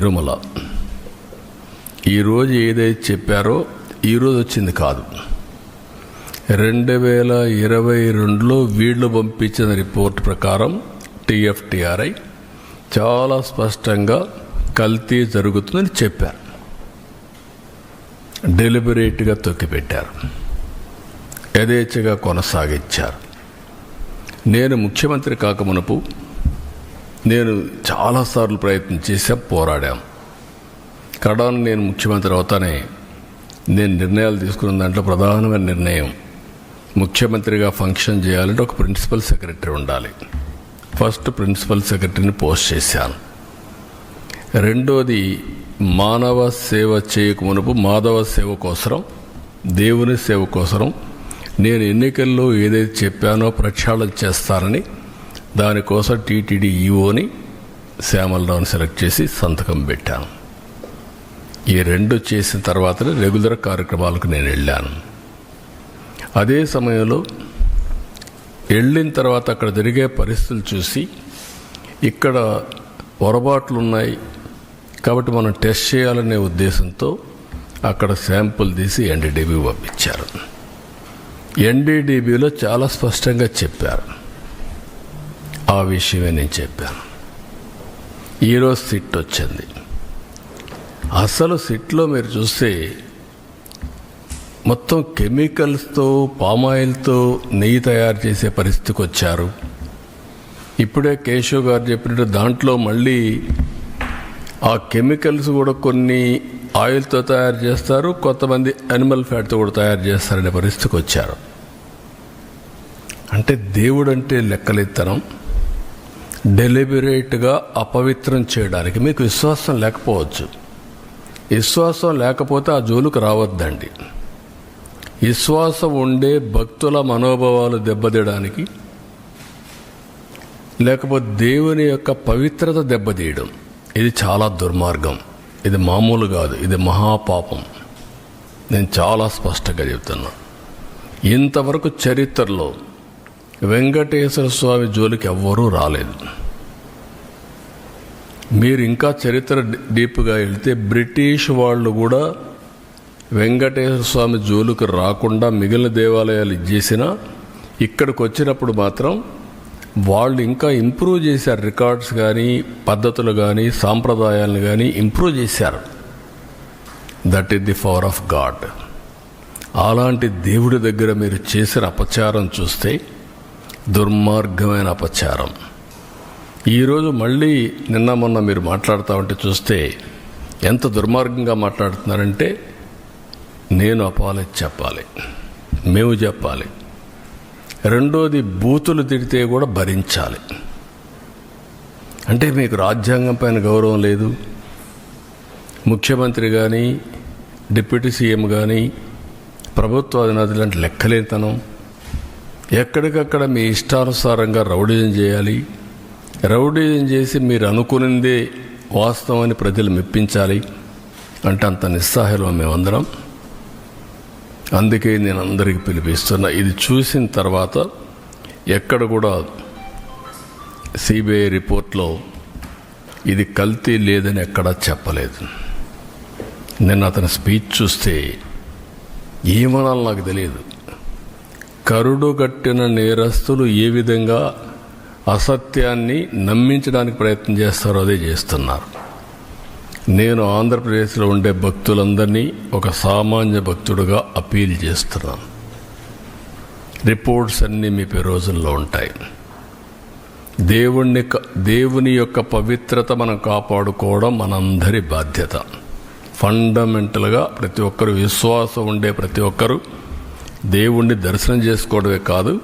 తిరుమల. ఈరోజు ఏదైతే చెప్పారో ఈరోజు వచ్చింది కాదు. రెండు వేల ఇరవై రెండులో వీళ్ళు పంపించిన రిపోర్ట్ ప్రకారం టిఎఫ్టిఆర్ఐ చాలా స్పష్టంగా కల్తీ జరుగుతుందని చెప్పారు. డెలిబరేట్గా తొక్కిపెట్టారు. యథేచ్ఛగా కొనసాగించారు. నేను ముఖ్యమంత్రి కాకమునపు నేను చాలాసార్లు ప్రయత్నం చేశా పోరాడాం. కడాను నేను ముఖ్యమంత్రి అవుతానే నేను నిర్ణయాలు తీసుకున్న దాంట్లో ప్రధానమైన నిర్ణయం ముఖ్యమంత్రిగా ఫంక్షన్ చేయాలంటే ఒక ప్రిన్సిపల్ సెక్రటరీ ఉండాలి. ఫస్ట్ ప్రిన్సిపల్ సెక్రటరీని పోస్ట్ చేశాను. రెండోది మానవ సేవ చేయక మునుపు మాధవ సేవ కోసరం దేవుని సేవ కోసరం నేను ఎన్నికల్లో ఏదైతే చెప్పానో ప్రక్షాళన చేస్తానని దానికోసం టీటీడీ ఈఓని శ్యామలరావుని సెలెక్ట్ చేసి సంతకం పెట్టాను. ఈ రెండు చేసిన తర్వాతనే రెగ్యులర్ కార్యక్రమాలకు నేను వెళ్ళాను. అదే సమయంలో వెళ్ళిన తర్వాత అక్కడ జరిగే పరిస్థితులు చూసి ఇక్కడ పొరపాట్లు ఉన్నాయి కాబట్టి మనం టెస్ట్ చేయాలనే ఉద్దేశంతో అక్కడ శాంపుల్ తీసి ఎన్డీడీబీ పంపించారు. ఎన్డీడీబీలో చాలా స్పష్టంగా చెప్పారు. ఆ విషయమే నేను చెప్పాను. ఈరోజు సిట్ వచ్చింది. అసలు సిట్లో మీరు చూస్తే మొత్తం కెమికల్స్తో పామాయిల్తో నెయ్యి తయారు చేసే పరిస్థితికి వచ్చారు. ఇప్పుడే కేశవ్ గారు చెప్పినట్టు దాంట్లో మళ్ళీ ఆ కెమికల్స్ కూడా కొన్ని ఆయిల్తో తయారు చేస్తారు కొంతమంది అనిమల్ ఫ్యాట్తో కూడా తయారు చేస్తారనే పరిస్థితికి వచ్చారు. అంటే దేవుడు అంటే లెక్కలెత్తనం. డెలిబరేట్గా అపవిత్రం చేయడానికి మీకు విశ్వాసం లేకపోవచ్చు. విశ్వాసం లేకపోతే ఆ జోలుకు రావద్దండి. విశ్వాసం ఉండే భక్తుల మనోభావాలు దెబ్బతీయడానికి లేకపోతే దేవుని యొక్క పవిత్రత దెబ్బతీయడం. ఇది చాలా దుర్మార్గం. ఇది మామూలు కాదు. ఇది మహాపాపం. నేను చాలా స్పష్టంగా చెప్తున్నా. ఇంతవరకు చరిత్రలో వెంకటేశ్వర స్వామి జోలికి ఎవ్వరూ రాలేదు. మీరు ఇంకా చరిత్ర డీప్గా వెళ్తే బ్రిటిష్ వాళ్ళు కూడా వెంకటేశ్వర స్వామి జోలుకు రాకుండా మిగిలిన దేవాలయాలు చేసినా ఇక్కడికి వచ్చినప్పుడు మాత్రం వాళ్ళు ఇంకా ఇంప్రూవ్ చేశారు రికార్డ్స్ కానీ పద్ధతులు కానీ సాంప్రదాయాలను కానీ ఇంప్రూవ్ చేశారు. That is the power of god. అలాంటి దేవుడి దగ్గర మీరు చేసిన అపచారం చూస్తే దుర్మార్గమైన అపచారం. ఈరోజు మళ్ళీ నిన్న మొన్న మీరు మాట్లాడుతూ ఉంటే చూస్తే ఎంత దుర్మార్గంగా మాట్లాడుతున్నారంటే నేను అపాలజీ చెప్పాలి. మేము చెప్పాలి. రెండోది బూతులు తిడితే కూడా భరించాలి. అంటే మీకు రాజ్యాంగం పైన గౌరవం లేదు. ముఖ్యమంత్రి కానీ డిప్యూటీ సీఎం కానీ ప్రభుత్వ అధినేతలు అంటే లెక్కలేతనం ఎక్కడికక్కడ మీ ఇష్టానుసారంగా రౌడీజం చేయాలి. రౌడీజం చేసి మీరు అనుకునిందే వాస్తవాన్ని ప్రజలు మెప్పించాలి. అంటే అంత నిస్సాహలో మేమందరం. అందుకే నేను అందరికీ పిలిపిస్తున్నా. ఇది చూసిన తర్వాత ఎక్కడ కూడా సిబిఐ రిపోర్ట్లో ఇది కల్తీ లేదని ఎక్కడా చెప్పలేదు. నేను అతని స్పీచ్ చూస్తే ఏమనాలో నాకు తెలియదు. కరుడు కట్టిన నేరస్తులు ఏ విధంగా అసత్యాన్ని నమ్మించడానికి ప్రయత్నం చేస్తారో అదే చేస్తున్నారు. నేను ఆంధ్రప్రదేశ్లో ఉండే భక్తులందరినీ ఒక సామాన్య భక్తుడుగా అపీల్ చేస్తున్నాను. రిపోర్ట్స్ అన్నీ మీ రోజుల్లో ఉంటాయి. దేవుణ్ణి దేవుని యొక్క పవిత్రత మనం కాపాడుకోవడం మనందరి బాధ్యత. ఫండమెంటల్గా ప్రతి ఒక్కరు విశ్వాసం ఉండే ప్రతి ఒక్కరు దేవుణ్ణి దర్శనం చేసుకోవడమే కాదు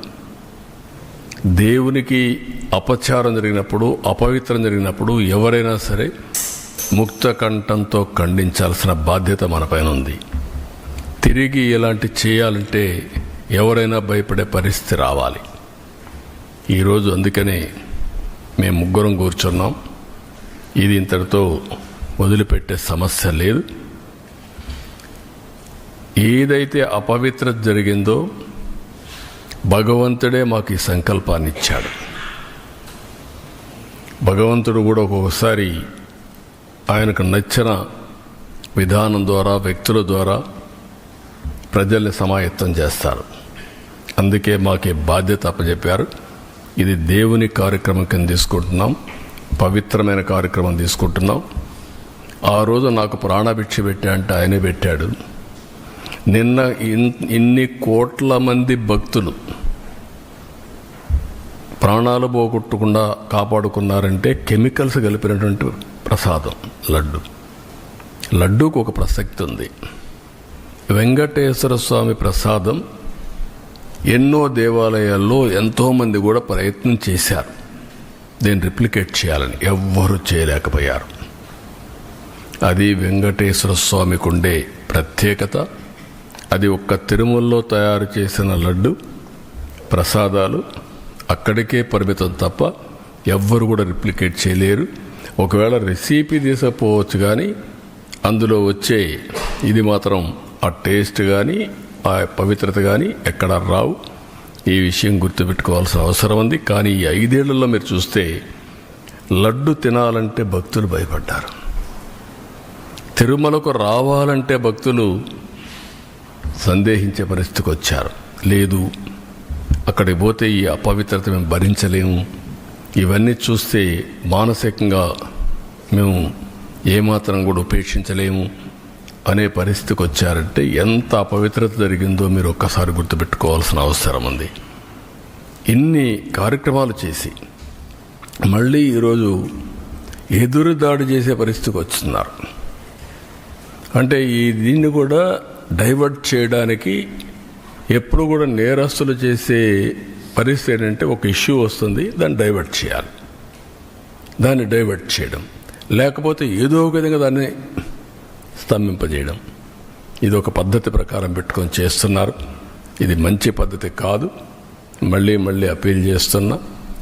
దేవునికి అపచారం జరిగినప్పుడు అపవిత్రం జరిగినప్పుడు ఎవరైనా సరే ముక్త కంఠంతో ఖండించాల్సిన బాధ్యత మనపైన ఉంది. తిరిగి ఇలాంటి చేయాలంటే ఎవరైనా భయపడే పరిస్థితి రావాలి. ఈరోజు అందుకనే మేము ముగ్గురం కూర్చున్నాం. ఇది ఇంతటితో వదిలిపెట్టే సమస్య లేదు. ఏదైతే అపవిత్రత జరిగిందో భగవంతుడే మాకు ఈ సంకల్పాన్ని ఇచ్చాడు. భగవంతుడు కూడా ఒక్కొక్కసారి ఆయనకు నచ్చిన విధానం ద్వారా వ్యక్తుల ద్వారా ప్రజల్ని సమాయత్తం చేస్తారు. అందుకే మాకు బాధ్యత అప్పచెప్పారు ఇది దేవుని కార్యక్రమం కింద తీసుకుంటున్నాం. పవిత్రమైన కార్యక్రమం తీసుకుంటున్నాం. ఆ రోజు నాకు ప్రాణభిక్ష పెట్టా అంటే ఆయనే పెట్టాడు. నిన్న ఇన్- ఇన్ని కోట్ల మంది భక్తులు ప్రాణాలు పోగొట్టకుండా కాపాడుకున్నారంటే కెమికల్స్ కలిపినటువంటి ప్రసాదం లడ్డు. లడ్డూకు ఒక ప్రసక్తి ఉంది. వెంకటేశ్వర స్వామి ప్రసాదం ఎన్నో దేవాలయాల్లో ఎంతోమంది కూడా ప్రయత్నం చేశారు. దీన్ని రిప్లికేట్ చేయాలని ఎవ్వరూ చేయలేకపోయారు. అది వెంకటేశ్వర స్వామికి ఉండే ప్రత్యేకత. అది ఒక్క తిరుమలలో తయారు చేసిన లడ్డు ప్రసాదాలు అక్కడికే పరిమితం తప్ప ఎవ్వరు కూడా రిప్లికేట్ చేయలేరు. ఒకవేళ రెసిపీ తీసుకపోవచ్చు కానీ అందులో వచ్చే ఇది మాత్రం ఆ టేస్ట్ కానీ ఆ పవిత్రత కానీ ఎక్కడ రావు. ఈ విషయం గుర్తుపెట్టుకోవాల్సిన అవసరం ఉంది. కానీ ఈ ఐదేళ్ళలో మీరు చూస్తే లడ్డు తినాలంటే భక్తులు భయపడ్డారు. తిరుమలకు రావాలంటే భక్తులు సందేహించే పరిస్థితికి వచ్చారు. లేదు అక్కడికి పోతే ఈ అపవిత్రత మేము భరించలేము. ఇవన్నీ చూస్తే మానసికంగా మేము ఏమాత్రం కూడా ఉపేక్షించలేము అనే పరిస్థితికి వచ్చారంటే ఎంత అపవిత్రత జరిగిందో మీరు ఒక్కసారి గుర్తుపెట్టుకోవాల్సిన అవసరం ఉంది. ఇన్ని కార్యక్రమాలు చేసి మళ్ళీ ఈరోజు ఎదురు దాడి చేసే పరిస్థితికి వస్తున్నారు. అంటే ఈ దీన్ని కూడా డైవర్ట్ చేయడానికి ఎప్పుడు కూడా నేరస్తులు చేసే పరిస్థితి ఏంటంటే ఒక ఇష్యూ వస్తుంది దాన్ని డైవర్ట్ చేయాలి. దాన్ని డైవర్ట్ చేయడం. లేకపోతే ఏదో ఒక విధంగా దాన్ని స్తంభింపజేయడం. ఇది ఒక పద్ధతి ప్రకారం పెట్టుకొని చేస్తున్నారు. ఇది మంచి పద్ధతి కాదు. మళ్ళీ మళ్ళీ అప్పీల్ చేస్తున్నా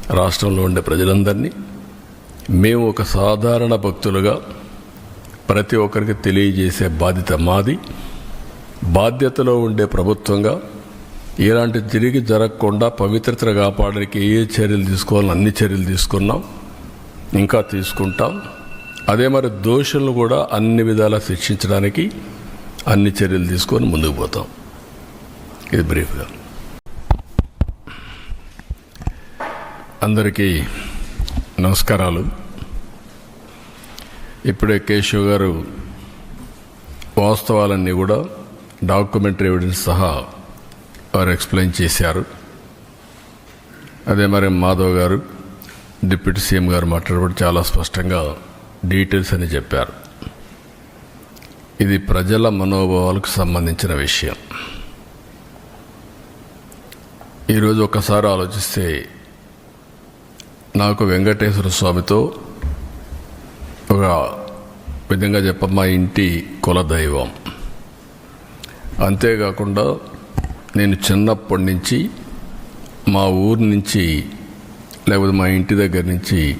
రాష్ట్రంలో ఉండే ప్రజలందరినీ మేము ఒక సాధారణ భక్తులుగా ప్రతి ఒక్కరికి తెలియజేసే బాధ్యత మాది. బాధ్యతలో ఉండే ప్రభుత్వంగా ఇలాంటి తిరిగి జరగకుండా పవిత్రతను కాపాడడానికి ఏ చర్యలు తీసుకోవాలని అన్ని చర్యలు తీసుకున్నాం ఇంకా తీసుకుంటాం. అదే మరి దోషులను కూడా అన్ని విధాలా శిక్షించడానికి అన్ని చర్యలు తీసుకొని ముందుకు పోతాం. ఇది బ్రీఫ్గా. అందరికీ నమస్కారాలు. ఇప్పుడే కేశవ్ గారు వాస్తవాలన్నీ కూడా డాక్యుమెంటరీ ఎవిడెన్స్ సహా వారు ఎక్స్ప్లెయిన్ చేశారు. అదే మరి మాధవ్ గారు డిప్యూటీ సీఎం గారు మాట్లాడబడి చాలా స్పష్టంగా డీటెయిల్స్ అని చెప్పారు. ఇది ప్రజల మనోభావాలకు సంబంధించిన విషయం. ఈరోజు ఒకసారి ఆలోచిస్తే నాకు వెంకటేశ్వర స్వామితో ఒక విధంగా చెప్పమ్మా ఇంటి కులదైవం అంతేకాకుండా నేను చిన్నప్పటి నుంచి మా ఊరు నుంచి లేకపోతే మా ఇంటి దగ్గర నుంచి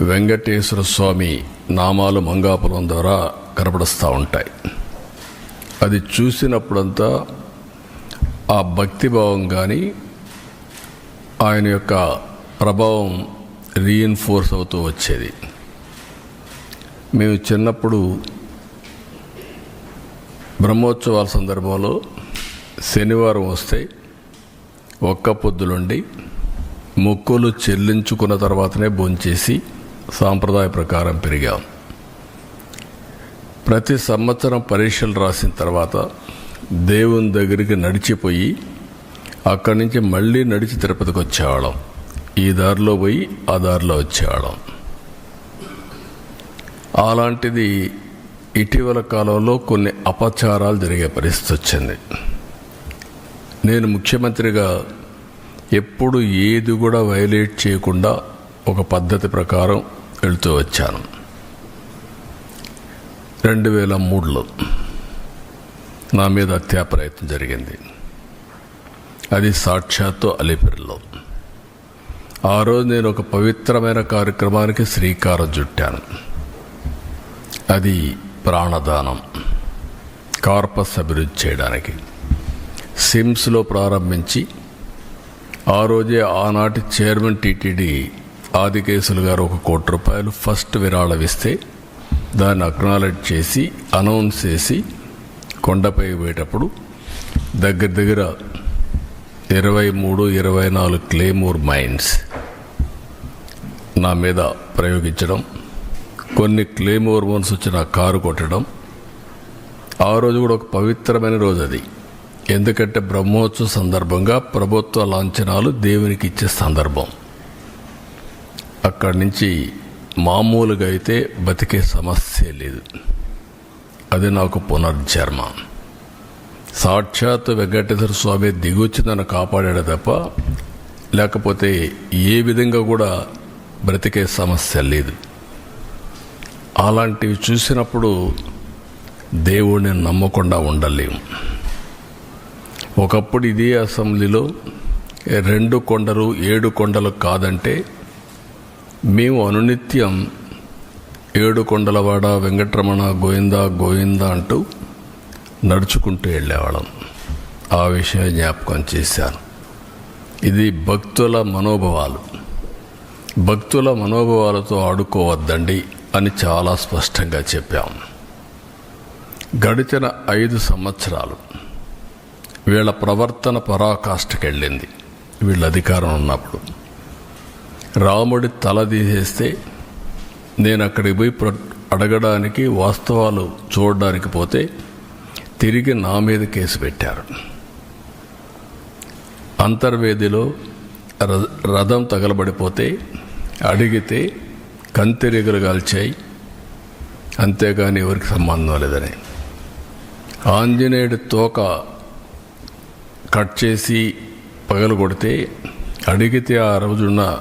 వెంకటేశ్వర స్వామి నామాలు మంగాపురం ద్వారా కనపడుస్తూ ఉంటాయి. అది చూసినప్పుడంతా ఆ భక్తిభావం కానీ ఆయన యొక్క ప్రభావం రీఎన్ఫోర్స్ అవుతూ వచ్చేది. మేము చిన్నప్పుడు బ్రహ్మోత్సవాల సందర్భంలో శనివారం వస్తే ఒక్క పొద్దులుండి మొక్కులు చెల్లించుకున్న తర్వాతనే భోంచేసి సాంప్రదాయ ప్రకారం పెరిగాం. ప్రతి సంవత్సరం పరీక్షలు రాసిన తర్వాత దేవుని దగ్గరికి నడిచిపోయి అక్కడి నుంచి మళ్ళీ నడిచి తిరుపతికి వచ్చేవాళ్ళం. ఈ దారిలో పోయి ఆ దారిలో వచ్చేవాళ్ళం. అలాంటిది ఇటీవల కాలంలో కొన్ని అపచారాలు జరిగే పరిస్థితి వచ్చింది. నేను ముఖ్యమంత్రిగా ఎప్పుడు ఏది కూడా వైలేట్ చేయకుండా ఒక పద్ధతి ప్రకారం వెళుతూ వచ్చాను. రెండు వేల మూడులో నా మీద హత్యా ప్రయత్నం జరిగింది. అది సాక్షాత్తు అలిపిరిలో. ఆ రోజు నేను ఒక పవిత్రమైన కార్యక్రమానికి శ్రీకారం చుట్టాను. అది ప్రాణదానం. కార్పస్ అభివృద్ధి చేయడానికి. సిమ్స్లో ప్రారంభించి ఆ రోజే ఆనాటి చైర్మన్ టీటీడీ ఆదికేశులు గారు ఒక కోటి రూపాయలు ఫస్ట్ విరాళం ఇస్తే దాన్ని అక్నాలెడ్జ్ చేసి అనౌన్స్ చేసి కొండపై పోయేటప్పుడు దగ్గర దగ్గర ఇరవై మూడు ఇరవై నాలుగు క్లేమూర్ మైన్స్ నా మీద ప్రయోగించడం కొన్ని క్లేమోర్ వన్స్ వచ్చి నా కారు కొట్టడం. ఆ రోజు కూడా ఒక పవిత్రమైన రోజు అది. ఎందుకంటే బ్రహ్మోత్సవ సందర్భంగా ప్రభుత్వ లాంఛనాలు దేవునికి ఇచ్చే సందర్భం. అక్కడి నుంచి మామూలుగా అయితే బతికే సమస్య లేదు. అది నాకు పునర్జన్మ. సాక్షాత్ వెంకటేశ్వర స్వామి దిగొచ్చి నన్ను కాపాడాడు తప్ప లేకపోతే ఏ విధంగా కూడా బ్రతికే సమస్య లేదు. అలాంటివి చూసినప్పుడు దేవుడిని నమ్మకుండా ఉండలేము ఒకప్పుడు ఇదే అసెంబ్లీలో రెండు కొండలు ఏడు కొండలు కాదంటే మేము అనునిత్యం ఏడు కొండలవాడ వెంకటరమణ గోవింద గోవింద అంటూ నడుచుకుంటూ వెళ్ళేవాళ్ళం. ఆ విషయం జ్ఞాపకం చేశాను. ఇది భక్తుల మనోభావాలు. భక్తుల మనోభావాలతో ఆడుకోవద్దండి. అని చాలా స్పష్టంగా చెప్పాం. గడిచిన ఐదు సంవత్సరాలు వీళ్ళ ప్రవర్తన పరాకాష్ఠకెళ్ళింది. వీళ్ళ అధికారం ఉన్నప్పుడు. రాముడి తల తీసేస్తే నేను అక్కడికి పోయి అడగడానికి వాస్తవాలు చూడడానికి పోతే తిరిగి నా మీద కేసు పెట్టారు. అంతర్వేదిలో ర- రథం తగలబడిపోతే అడిగితే కంతెరిగలు కాల్చాయి. అంతేగాని ఎవరికి సంబంధం లేదని. ఆంజనేయుడి తోక కట్ చేసి పగలు కొడితే అడిగితే ఆ రోజున్న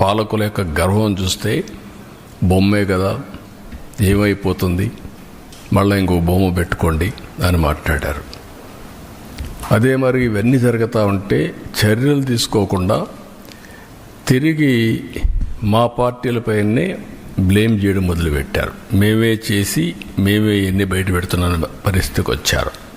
పాలకుల యొక్క గర్వం చూస్తే బొమ్మే కదా ఏమైపోతుంది? మళ్ళీ ఇంకో బొమ్మ పెట్టుకోండి అని మాట్లాడారు. అదే మరి ఇవన్నీ జరుగుతూ ఉంటే చర్యలు తీసుకోకుండా తిరిగి మా పార్టీలపైనే బ్లేమ్ చేయడం మొదలుపెట్టారు. మేమే చేసి మేమే ఎన్ని బయట పెడుతున్న పరిస్థితికి వచ్చారు.